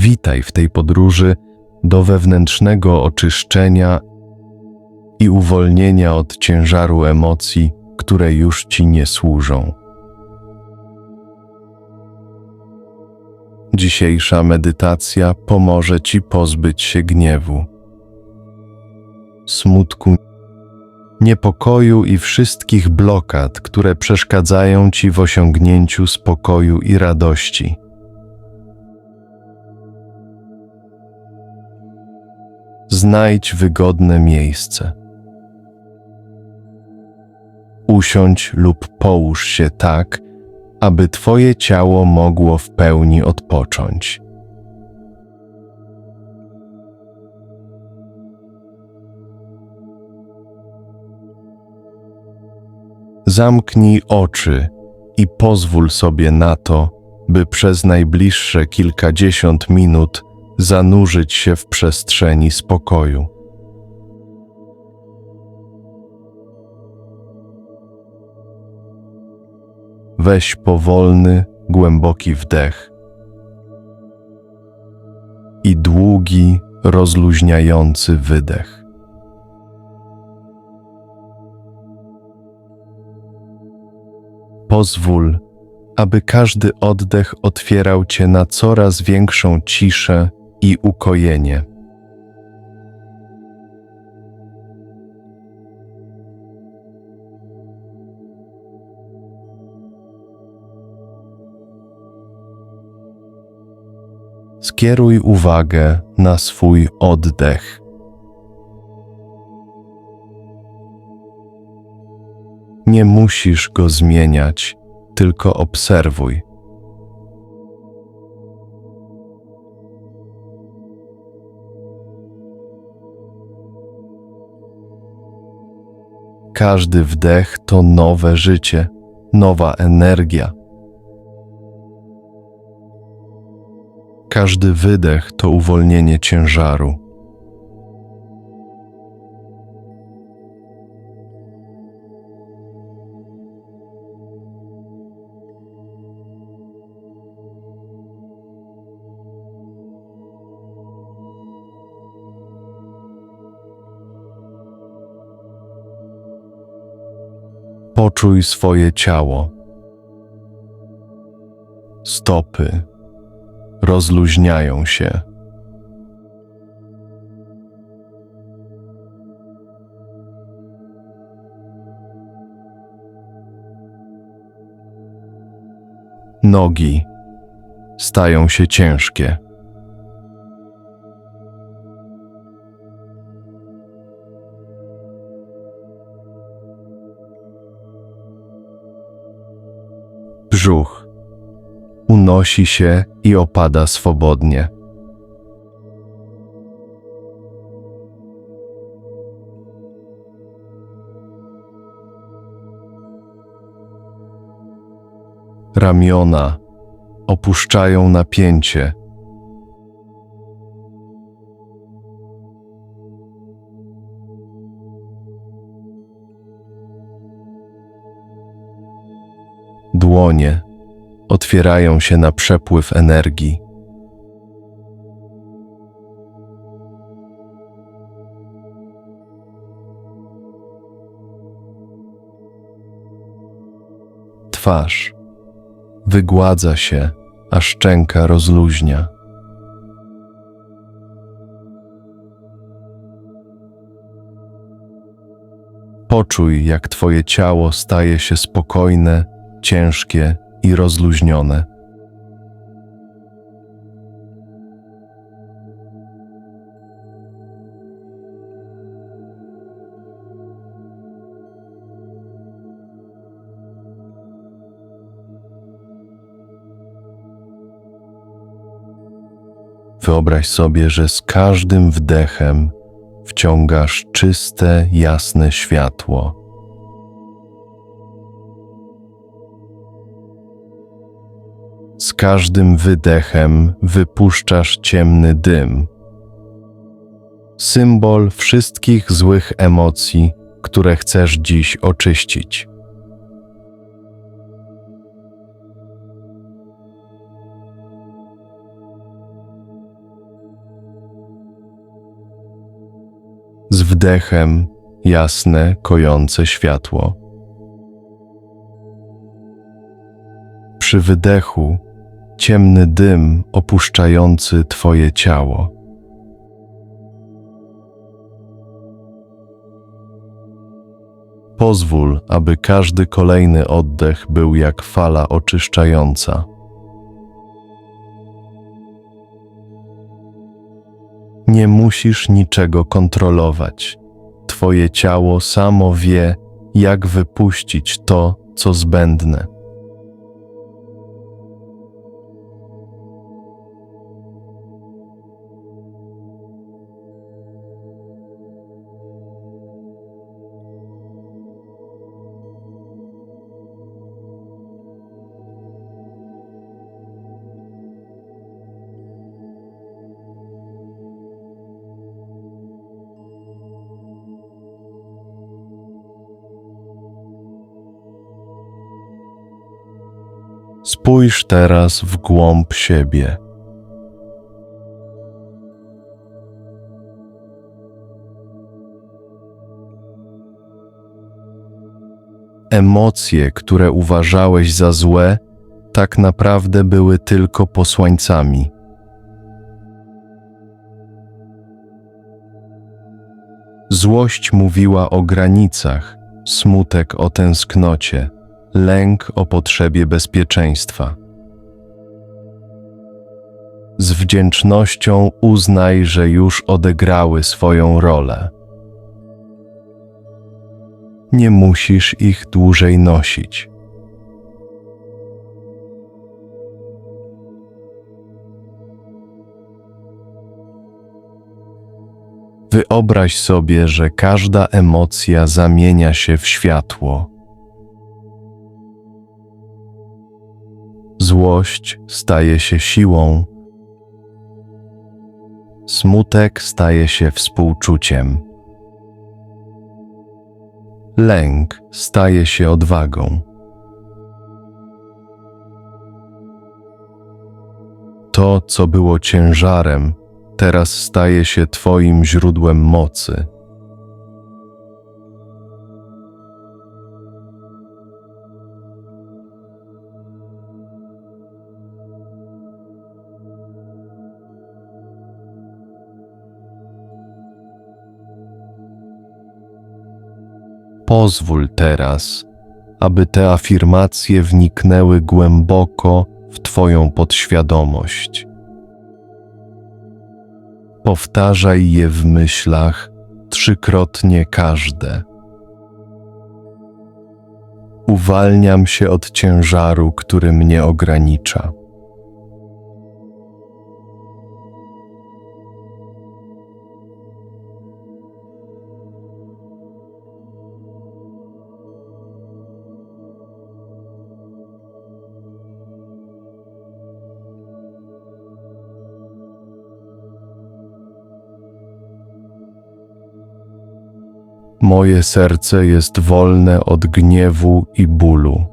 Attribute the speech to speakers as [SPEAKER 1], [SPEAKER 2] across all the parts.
[SPEAKER 1] Witaj w tej podróży do wewnętrznego oczyszczenia i uwolnienia od ciężaru emocji, które już ci nie służą. Dzisiejsza medytacja pomoże ci pozbyć się gniewu, smutku, niepokoju i wszystkich blokad, które przeszkadzają ci w osiągnięciu spokoju i radości. Znajdź wygodne miejsce. Usiądź lub połóż się tak, aby Twoje ciało mogło w pełni odpocząć. Zamknij oczy i pozwól sobie na to, by przez najbliższe kilkadziesiąt minut zanurzyć się w przestrzeni spokoju. Weź powolny, głęboki wdech i długi, rozluźniający wydech. Pozwól, aby każdy oddech otwierał cię na coraz większą ciszę i ukojenie. Skieruj uwagę na swój oddech. Nie musisz go zmieniać, tylko obserwuj. Każdy wdech to nowe życie, nowa energia. Każdy wydech to uwolnienie ciężaru. Poczuj swoje ciało. Stopy rozluźniają się. Nogi stają się ciężkie. Brzuch unosi się i opada swobodnie. Ramiona opuszczają napięcie. Dłonie otwierają się na przepływ energii. Twarz wygładza się, a szczęka rozluźnia. Poczuj, jak Twoje ciało staje się spokojne, ciężkie i rozluźnione. Wyobraź sobie, że z każdym wdechem wciągasz czyste, jasne światło. Z każdym wydechem wypuszczasz ciemny dym. Symbol wszystkich złych emocji, które chcesz dziś oczyścić. Z wdechem jasne, kojące światło. Przy wydechu ciemny dym opuszczający Twoje ciało. Pozwól, aby każdy kolejny oddech był jak fala oczyszczająca. Nie musisz niczego kontrolować. Twoje ciało samo wie, jak wypuścić to, co zbędne. Spójrz teraz w głąb siebie. Emocje, które uważałeś za złe, tak naprawdę były tylko posłańcami. Złość mówiła o granicach, smutek o tęsknocie lęk o potrzebie bezpieczeństwa. Z wdzięcznością uznaj, że już odegrały swoją rolę. Nie musisz ich dłużej nosić. Wyobraź sobie, że każda emocja zamienia się w światło Złość staje się siłą, smutek staje się współczuciem, lęk staje się odwagą. To, co było ciężarem, teraz staje się Twoim źródłem mocy. Pozwól teraz, aby te afirmacje wniknęły głęboko w Twoją podświadomość. Powtarzaj je w myślach trzykrotnie każde. Uwalniam się od ciężaru, który mnie ogranicza. Moje serce jest wolne od gniewu i bólu.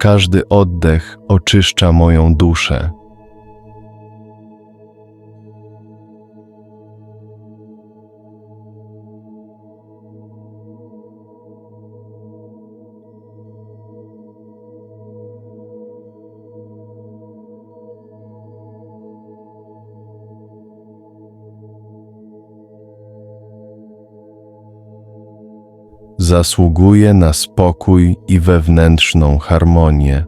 [SPEAKER 1] Każdy oddech oczyszcza moją duszę. Zasługuje na spokój i wewnętrzną harmonię.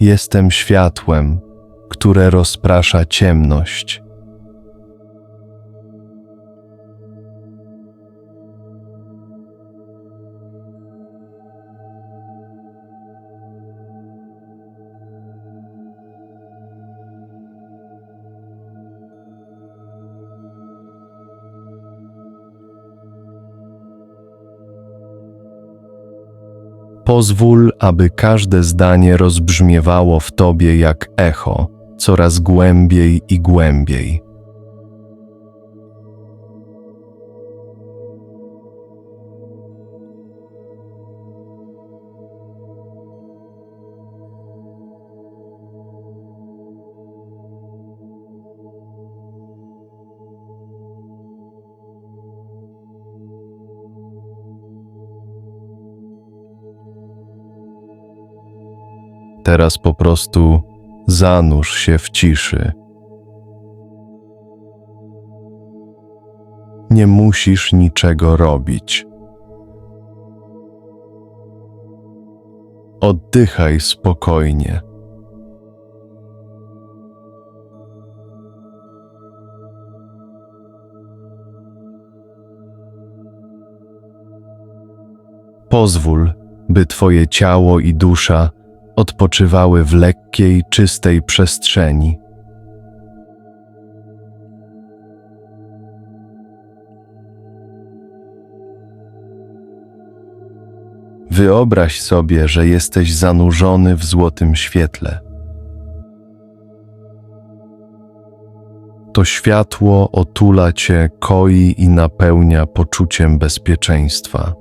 [SPEAKER 1] Jestem światłem, które rozprasza ciemność. Pozwól, aby każde zdanie rozbrzmiewało w tobie jak echo coraz głębiej i głębiej. Teraz po prostu zanurz się w ciszy. Nie musisz niczego robić. Oddychaj spokojnie. Pozwól, by Twoje ciało i dusza odpoczywały w lekkiej, czystej przestrzeni. Wyobraź sobie, że jesteś zanurzony w złotym świetle. To światło otula cię, koi i napełnia poczuciem bezpieczeństwa.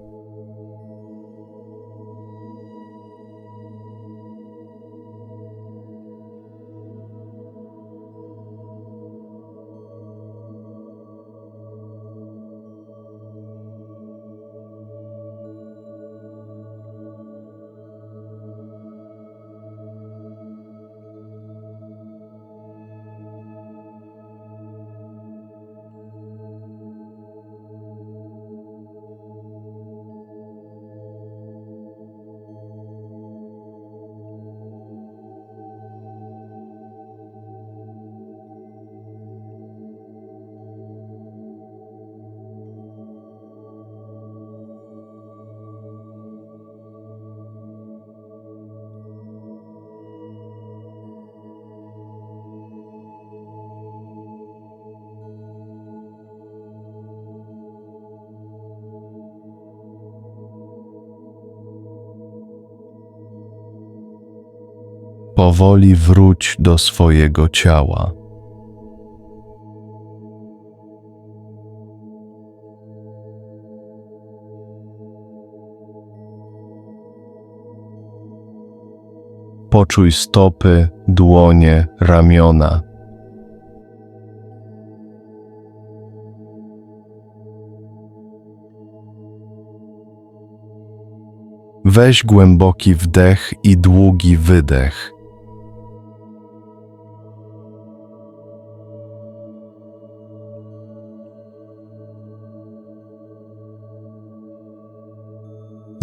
[SPEAKER 1] Powoli wróć do swojego ciała. Poczuj stopy, dłonie, ramiona. Weź głęboki wdech i długi wydech.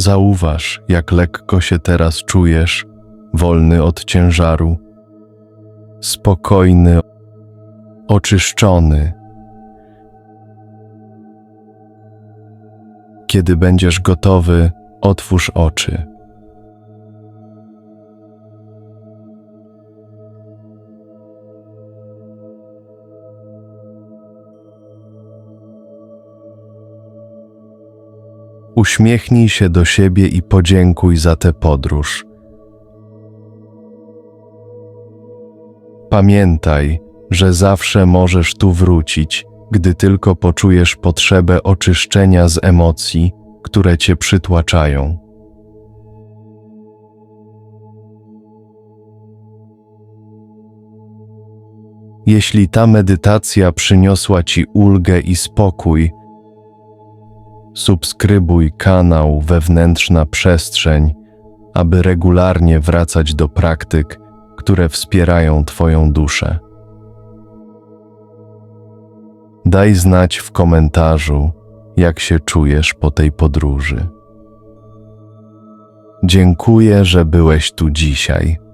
[SPEAKER 1] Zauważ, jak lekko się teraz czujesz, wolny od ciężaru, spokojny, oczyszczony. Kiedy będziesz gotowy, otwórz oczy. Uśmiechnij się do siebie i podziękuj za tę podróż. Pamiętaj, że zawsze możesz tu wrócić, gdy tylko poczujesz potrzebę oczyszczenia z emocji, które cię przytłaczają. Jeśli ta medytacja przyniosła ci ulgę i spokój, subskrybuj kanał Wewnętrzna Przestrzeń, aby regularnie wracać do praktyk, które wspierają Twoją duszę. Daj znać w komentarzu, jak się czujesz po tej podróży. Dziękuję, że byłeś tu dzisiaj.